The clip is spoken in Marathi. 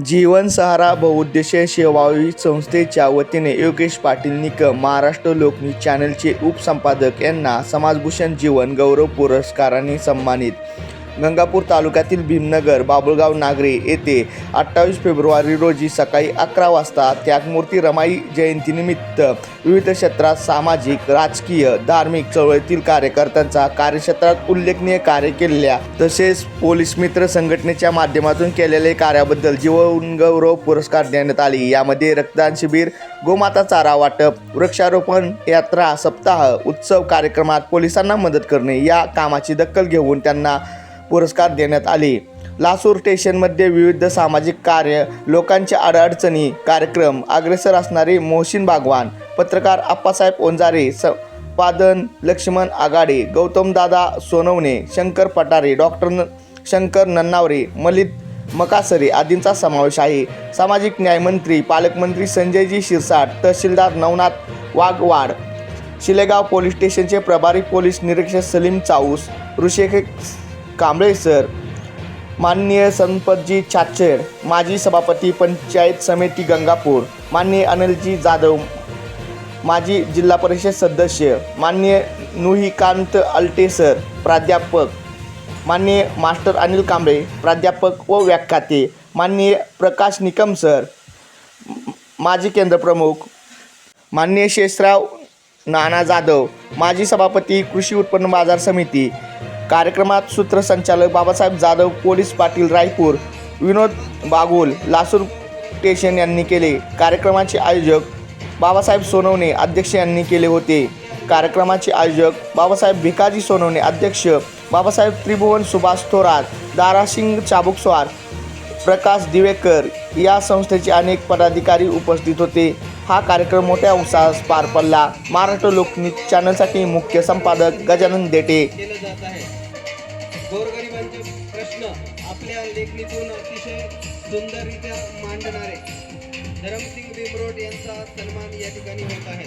जीवन सहारा बहुउद्देशीय सेवावी संस्थेच्या वतीने योगेश पाटील निकम महाराष्ट्र लोकनी चॅनलचे उपसंपादक यांना समाजभूषण जीवन गौरव पुरस्काराने सन्मानित. गंगापूर तालुक्यातील भीमनगर बाबुळगाव नागरे येथे अठ्ठावीस फेब्रुवारी रोजी सकाळी अकरा वाजता त्यागमूर्ती रमाई जयंतीनिमित्त विविध क्षेत्रात सामाजिक राजकीय धार्मिक चळवळीतील कार्यकर्त्यांचा कार्यक्षेत्रात उल्लेखनीय कार्य केलेल्या तसेच पोलीस मित्र संघटनेच्या माध्यमातून केलेले कार्याबद्दल जीवन गौरव पुरस्कार देण्यात आले. यामध्ये रक्तदान शिबिर गोमाता चारा वाटप वृक्षारोपण यात्रा सप्ताह उत्सव कार्यक्रमात पोलिसांना मदत करणे या कामाची दखल घेऊन त्यांना पुरस्कार देण्यात आले. लासूर स्टेशनमध्ये विविध सामाजिक कार्य लोकांच्या अडअडचणी कार्यक्रम अग्रेसर असणारे मोहसिन बागवान पत्रकार आप्पासाहेब ओंजारे संपादन लक्ष्मण आघाडे गौतमदादा सोनवणे शंकर पटारे डॉक्टर न शंकर नन्नावरे मलित मकासरे आदींचा समावेश आहे. सामाजिक न्यायमंत्री पालकमंत्री संजयजी शिरसाट तहसीलदार नवनाथ वाघवाड शिलेगाव पोलीस स्टेशनचे प्रभारी पोलीस निरीक्षक सलीम चाऊस ऋषिकेश कांबळे सर माननीय संपतजी छाछेड माजी सभापती पंचायत समिती गंगापूर माननीय अनिलजी जाधव माजी जिल्हा परिषद सदस्य माननीय नुहिकांत अल्टे सर प्राध्यापक माननीय मास्टर अनिल कांबळे प्राध्यापक व व्याख्याते माननीय प्रकाश निकम सर माजी केंद्रप्रमुख माननीय शेषराव नाना जाधव माजी सभापती कृषी उत्पन्न बाजार समिती कार्यक्रमात सूत्रसंचालक बाबासाहेब जाधव पोलीस पाटील रायपूर विनोद बागुल लासूर स्टेशन यांनी केले. कार्यक्रमाचे आयोजक बाबासाहेब सोनवणे अध्यक्ष यांनी केले होते. कार्यक्रमाचे आयोजक बाबासाहेब भिकाजी सोनवणे अध्यक्ष बाबासाहेब त्रिभुवन सुभाष थोरात दारासिंग चाबुकस्वार प्रकाश दिवेकर या संस्थेचे अनेक पदाधिकारी उपस्थित होते. हा कार्यक्रम मोठ्या उत्साहात पार पडला. महाराष्ट्र लोकन्यूज चॅनलसाठी मुख्य संपादक गजानन देटे. गोरगरिबांचे प्रश्न आपल्या लेखणीतून अतिशय सुंदररित्या मांडणारे. धरमसिंग भीमरोड यांचा सन्मान या ठिकाणी होत आहे.